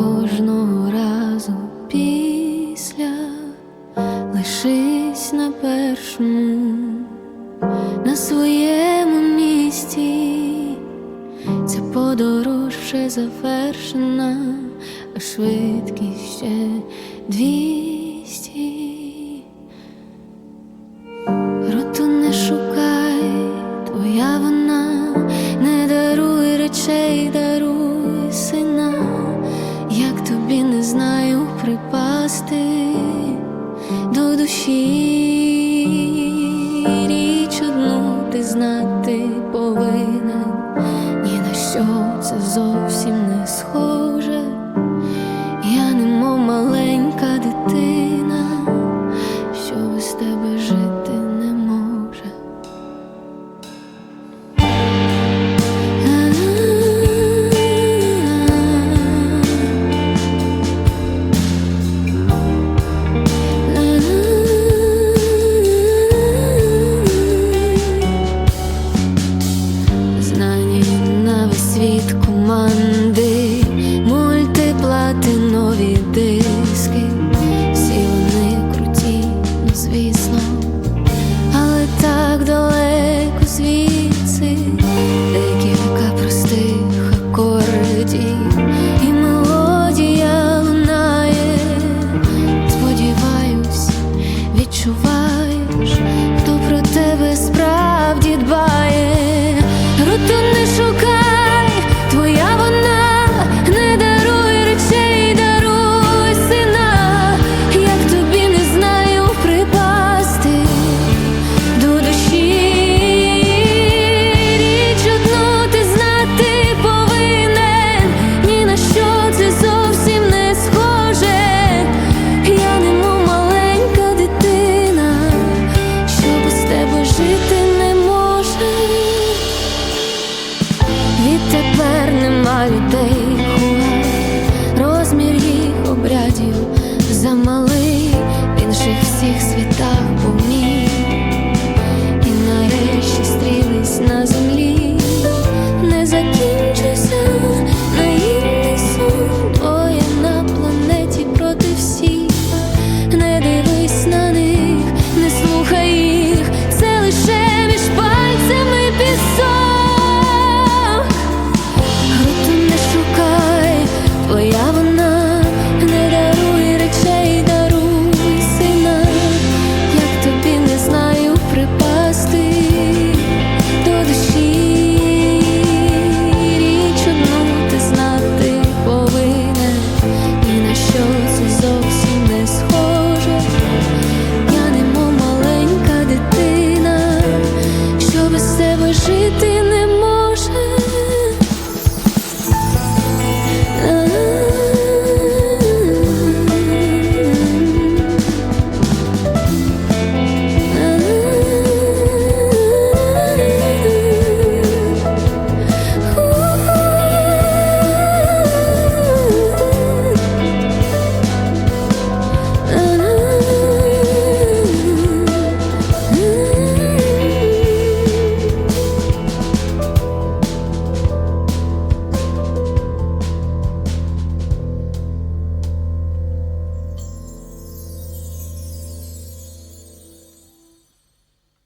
кожного разу після лишись на першому, на своєму місці, ця подорож вже завершена, а швидкість ще дві. Припасти до душі. Річ одну ти знати повинен, ні на що це зовсім не схоже. За малий інших всіх світ.